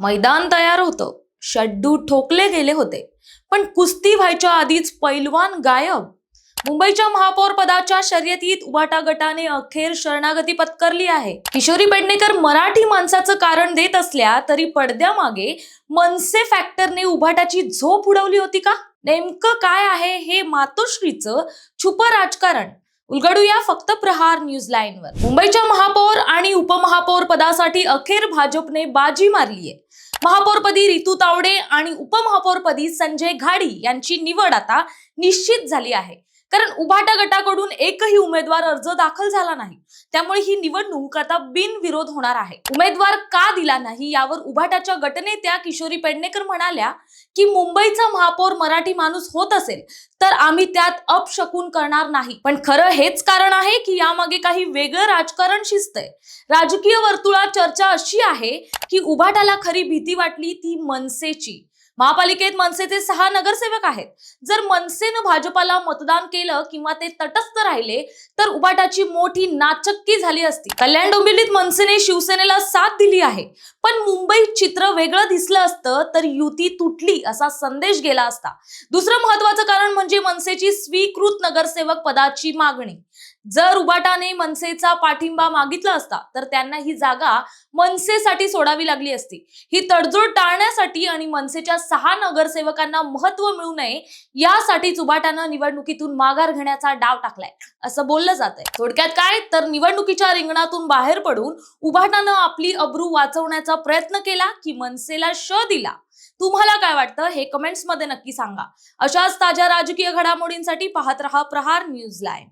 मैदान तयार होतं. शड्डू ठोकले गेले होते. पण कुस्ती व्हायच्या आधीच पैलवान गायब. मुंबईच्या महापौर पदाच्या शर्यतीत उभाटा गटाने अखेर शरणागती पत्करली आहे. किशोरी पेडणेकर मराठी माणसाचं कारण देत असल्या तरी पडद्यामागे मनसे फॅक्टरने उभाटाची झोप उडवली होती का? नेमकं काय आहे हे मातोश्रीचं छुप राजकारण. उलगडूया फक्त प्रहार न्यूज लाईनवर. मुंबईच्या महापौर आणि उपमहापौर पदासाठी अखेर भाजपने बाजी मारलीय. महापौरपदी रितू तावडे आणि उपमहापौरपदी संजय घाडी यांची निवड आता निश्चित झाली आहे. कारण उभाटा गटाकडून एकही उमेदवार अर्ज दाखल झाला नाही. त्यामुळे ही निवडणूक आता बिनविरोध होणार आहे. उमेदवार का दिला नाही यावर उभाटाच्या गटनेत्या किशोरी पेडणेकर म्हणाल्या की मुंबईचा महापौर मराठी माणूस होत असेल तर आम्ही त्यात अपशकून करणार नाही. पण खरं हेच कारण आहे की यामागे काही वेगळं राजकारण शिजतंय राजकीय वर्तुळात चर्चा अशी आहे की उभाटाला खरी भीती वाटली ती मनसेची. महापालिकेत मनसेचे सहा नगरसेवक आहेत. जर मनसेनं भाजपाला मतदान केलं किंवा ते तटस्थ राहिले तर उबाटाची मोठी नाचक्की झाली असती. कल्याण डोंबिवलीत मनसेने शिवसेनेला साथ दिली आहे. पण मुंबईत चित्र वेगळं दिसलं असतं तर युती तुटली असा संदेश गेला असता. दुसरं महत्वाचं कारण म्हणजे मनसेची स्वीकृत नगरसेवक पदाची मागणी. जर उबाटाने मनसेचा पाठिंबा मागितला असता तर त्यांना ही जागा मनसेसाठी सोडावी लागली असती. ही तडजोड टाळण्यासाठी आणि मनसेच्या सहा नगरसेवकांना महत्त्व मिळू नये यासाठीच उबाटानं निवडणुकीतून माघार घेण्याचा डाव टाकलाय. असं बोललं जात आहे थोडक्यात काय? तर निवडणुकीच्या रिंगणातून बाहेर पडून उभाटानं आपली अब्रू वाचवण्याचा प्रयत्न केला की मनसेला श दिला. तुम्हाला काय वाटतं? हे कमेंट्समध्ये नक्की सांगा. अशाच ताज्या राजकीय घडामोडींसाठी पाहत रहा प्रहार न्यूज लाईन